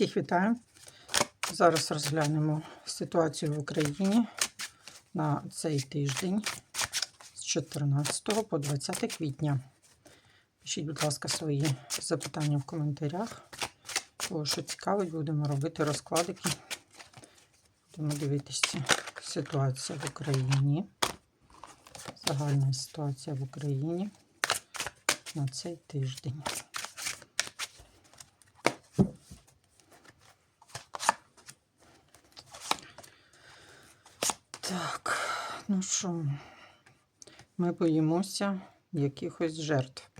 Всіх вітаю. Зараз розглянемо ситуацію в Україні на цей тиждень з 14 по 20 квітня. Пишіть, будь ласка, свої запитання в коментарях. Кого що цікавить, будемо робити розкладики. Будемо дивитися ситуація в Україні. Загальна ситуація в Україні на цей тиждень. Так, ну що, ми боїмося якихось жертв.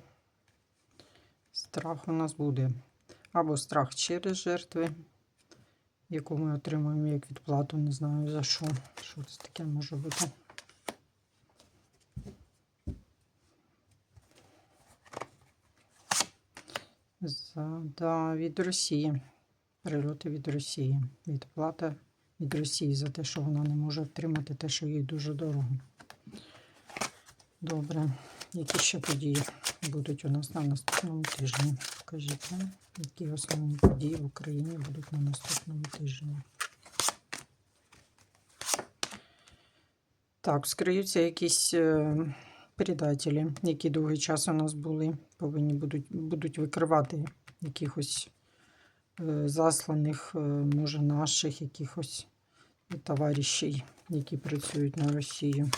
Страх у нас буде або страх через жертви, яку ми отримуємо як відплату, не знаю за що. Що це таке може бути? За, да, від Росії. Прильоти від Росії. Відплата від Росії за те, що вона не може отримати те, що їй дуже дорого. Добре. Які ще події будуть у нас на наступному тижні? Покажіть які основні події в Україні будуть на наступному тижні. Так, скриються якісь е, предателі, які довгий час у нас були, повинні будуть, будуть викривати якихось засланих, е, може, наших якихось товаришів, які працюють на Росію.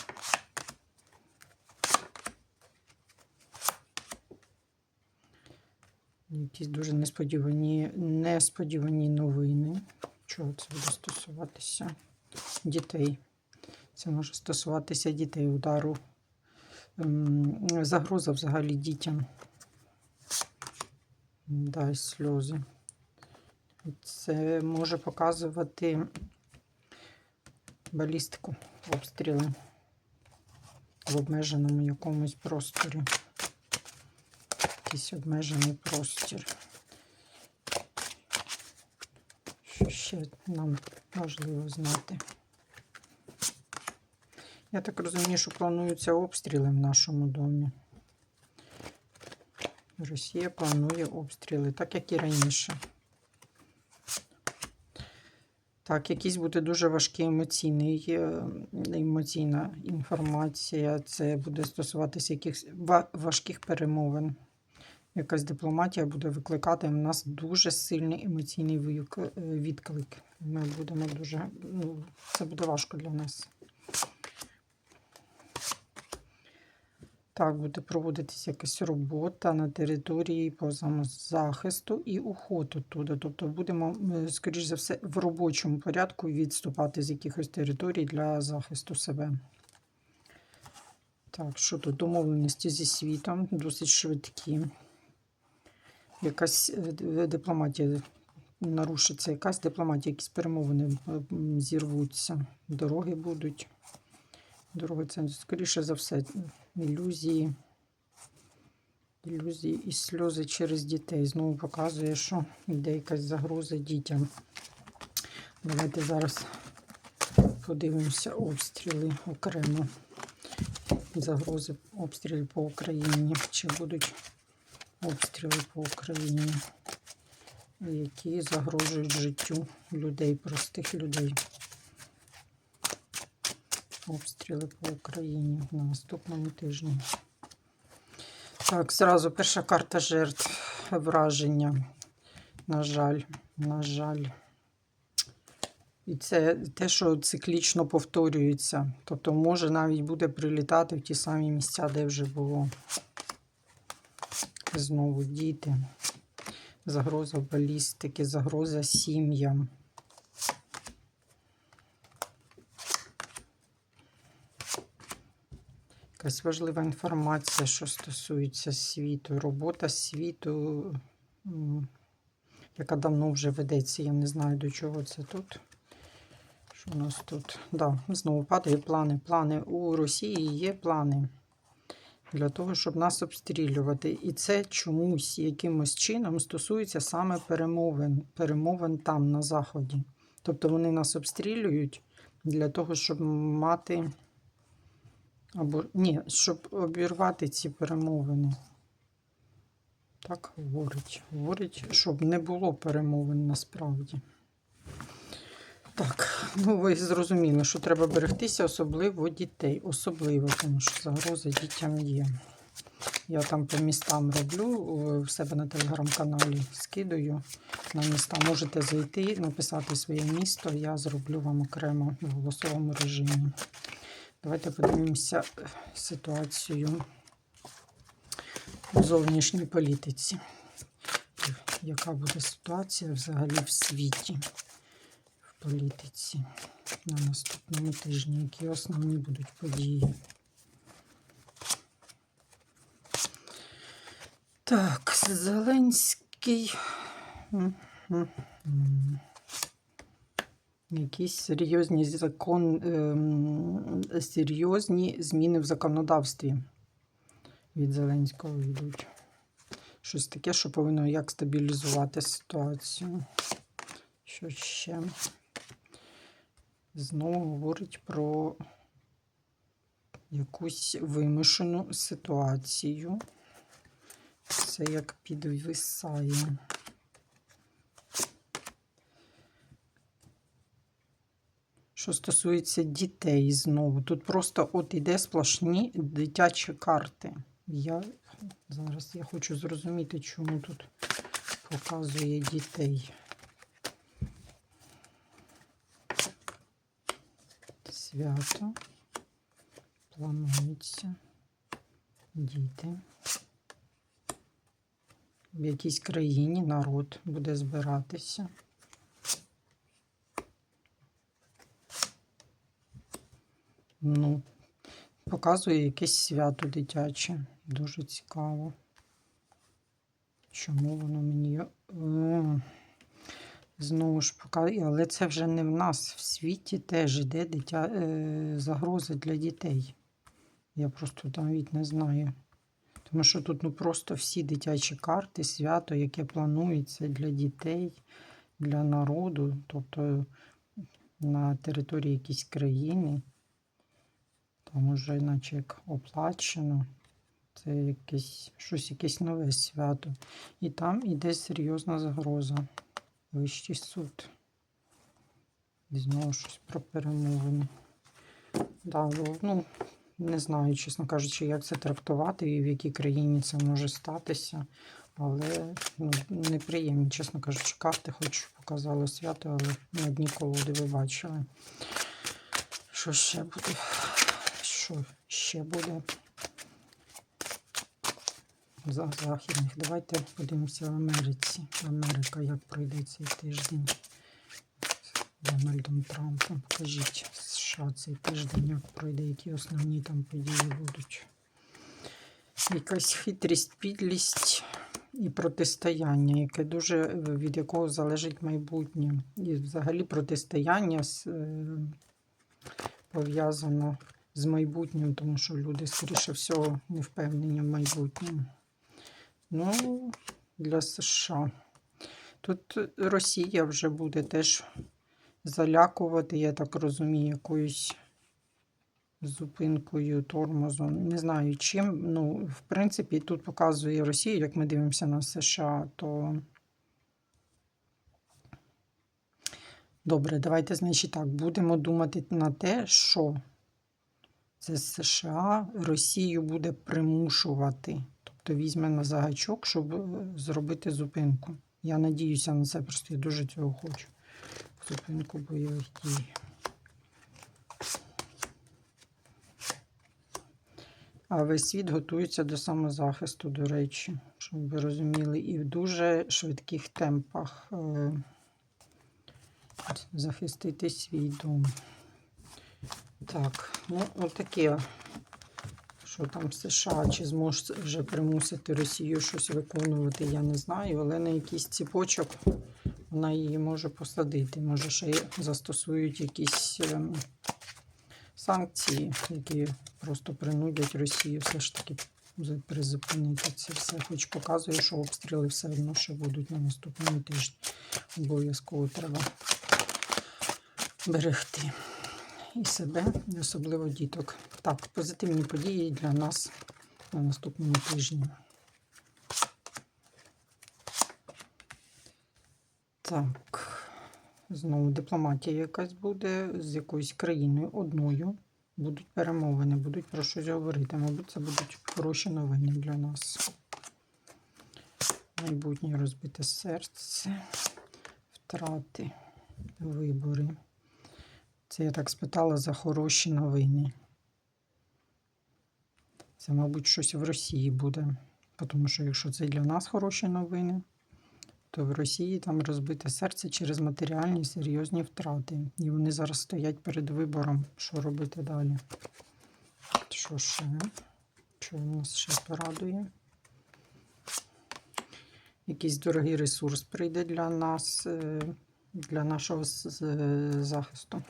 Якісь дуже несподівані, несподівані новини. Чого це буде стосуватися? Дітей. Це може стосуватися дітей удару. Ем, Загроза взагалі дітям. Дай сльози. Це може показувати балістику, обстріли в обмеженому якомусь просторі. Якийсь обмежений простір. Що ще нам важливо знати? Я так розумію, що плануються обстріли в нашому домі. Росія планує обстріли, так як і раніше. Так, якийсь буде дуже важкий емоційний, е, емоційна інформація. Це буде стосуватися якихось важких перемовин. Якась дипломатія буде викликати в нас дуже сильний емоційний е, відклик. Ми будемо дуже. Ну, це буде важко для нас. Так, буде проводитися якась робота на території по самозахисту і уход оттуда. Тобто будемо, е, скоріш за все, в робочому порядку відступати з якихось територій для захисту себе. Так, що тут? Домовленості зі світом досить швидкі. Якась е, дипломатія нарушиться, якась дипломатія, якісь перемовини е, зірвуться, дороги будуть. Дороги це скоріше за все ілюзії. Ілюзії і сльози через дітей. Знову показує, що йде якась загроза дітям. Давайте зараз подивимося обстріли окремо. Загрози обстрілів по Україні. Чи будуть обстріли по Україні, які загрожують життю людей, простих людей. Обстріли по Україні на наступному тижні. Так, зразу перша карта жертв враження. На жаль, на жаль. І це те, що циклічно повторюється. Тобто, може навіть буде прилітати в ті самі місця, де вже було. Знову діти. Загроза балістики, загроза сім'ям. Якась важлива інформація, що стосується світу, робота світу, яка давно вже ведеться. Я не знаю, до чого це тут. Що у нас тут? Да, знову падає плани. Плани у Росії є плани для того, щоб нас обстрілювати. І це чомусь якимось чином стосується саме перемовин, перемовин там, на Заході. Тобто вони нас обстрілюють для того, щоб мати. Або ні, щоб обірвати ці перемовини. Так говорить. Говорить, щоб не було перемовин насправді. Так, ну ви зрозуміли, що треба берегтися, особливо дітей. Особливо, тому що загрози дітям є. Я там по містам роблю в себе на телеграм-каналі, скидаю на міста. Можете зайти, написати своє місто. Я зроблю вам окремо в голосовому режимі. Давайте подивимося е, ситуацію у зовнішній політиці. Яка буде ситуація взагалі в світі, в політиці на наступному тижні? Які основні будуть події? Так, Зеленський. Якісь серйозні закон, ем, серйозні зміни в законодавстві від Зеленського йдуть. Щось таке, що повинно як стабілізувати ситуацію. Що ще? Знову говорить про якусь вимушену ситуацію. Це як підвисає. Що стосується дітей знову, тут просто от іде сплошні дитячі карти. Я зараз я хочу зрозуміти, чому тут показує дітей. Свято. Планується. Діти. В якійсь країні народ буде збиратися. Ну, показує якесь свято дитяче. Дуже цікаво. Чому воно мені. Е, Знову ж показує, але це вже не в нас. В світі теж йде дитя... е, загроза для дітей. Я просто навіть не знаю. Тому що тут ну, просто всі дитячі карти, свято, яке планується для дітей, для народу, тобто на території якоїсь країни. Там уже наче як оплачено. Це якесь, щось якесь нове свято. І там іде серйозна загроза. Вищий суд. І знову щось про перемовини. Да, ну, не знаю, чесно кажучи, як це трактувати і в якій країні це може статися. Але ну, неприємні, чесно кажучи, карти, хоч показали свято, але на одні колоди ви бачили. Що ще буде? Що ще буде? За західних. Давайте подивимося в Америці. Америка як пройде цей тиждень з Дональдом Трампом. Покажіть США цей тиждень, як пройде, які основні там події будуть. Якась хитрість, підлість і протистояння, яке дуже від якого залежить майбутнє. І взагалі протистояння е, пов'язано з майбутнім, тому що люди, скоріше всього, не впевнені в майбутньому. Ну, для США. Тут Росія вже буде теж залякувати, я так розумію, якоюсь зупинкою, тормозом. Не знаю чим. Ну, в принципі, тут показує Росію, як ми дивимося на США, то. Добре, давайте, значить, так, будемо думати на те, що це США Росію буде примушувати. Тобто візьме на загачок, щоб е, зробити зупинку. Я надіюся на це, просто я дуже цього хочу. Зупинку бойових дій. А весь світ готується до самозахисту, до речі, щоб ви розуміли, і в дуже швидких темпах е, захистити свій дом. Так, ну, отаке, що там США, чи зможе вже примусити Росію щось виконувати, я не знаю, але на якийсь ціпочок вона її може посадити. Може, ще застосують якісь ем, санкції, які просто принудять Росію все ж таки призупинити це все. Хоч показує, що обстріли все одно ще будуть на наступному тижні. Обов'язково треба берегти і себе, і особливо діток. Так, позитивні події для нас на наступному тижні. Так, знову дипломатія якась буде з якоюсь країною одною. Будуть перемовини, будуть про щось говорити. Мабуть, це будуть хороші новини для нас. Майбутнє розбите серце, втрати, вибори. Це я так спитала за хороші новини. Це, мабуть, щось в Росії буде. Тому що якщо це для нас хороші новини, то в Росії там розбите серце через матеріальні серйозні втрати. І вони зараз стоять перед вибором, що робити далі. Що ще? Що нас ще порадує? Якийсь дорогий ресурс прийде для нас, е, для нашого захисту.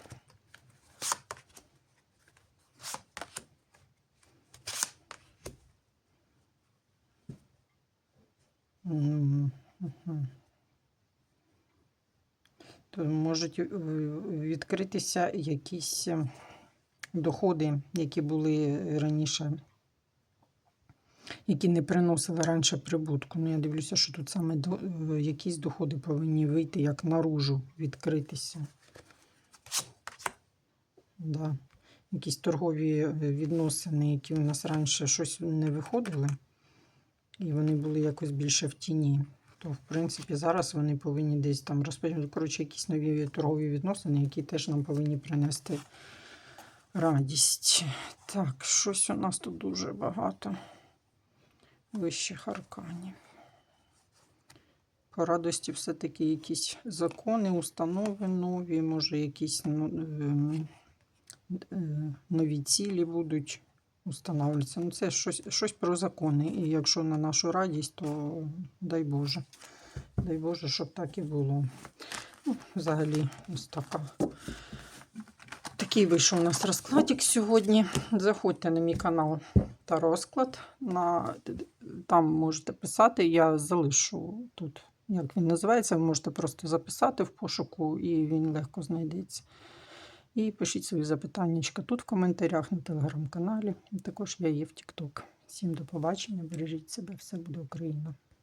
То можуть е, відкритися якісь е, доходи, які були раніше, які не приносили раніше прибутку. Ну, я дивлюся, що тут саме е, якісь доходи повинні вийти як наружу, відкритися. Да. Якісь торгові відносини, які у нас раніше щось не виходили, і вони були якось більше в тіні. То, в принципі, зараз вони повинні десь там розпочати. Коротше, якісь нові торгові відносини, які теж нам повинні принести радість. Так, щось у нас тут дуже багато вищих арканів. По радості все-таки якісь закони, установи нові, може, якісь ну, ем, е, нові цілі будуть устанавливатися. Ну, це щось, щось про закони. І якщо на нашу радість, то дай Боже. Дай Боже, щоб так і було. Ну, взагалі, ось така. Такий вийшов у нас розкладик сьогодні. Заходьте на мій канал та розклад. На... Там можете писати, я залишу тут, як він називається. Ви можете просто записати в пошуку, і він легко знайдеться. І пишіть свої запитання тут в коментарях на телеграм-каналі. Також я є в TikTok. Всім до побачення, бережіть себе, все буде Україна!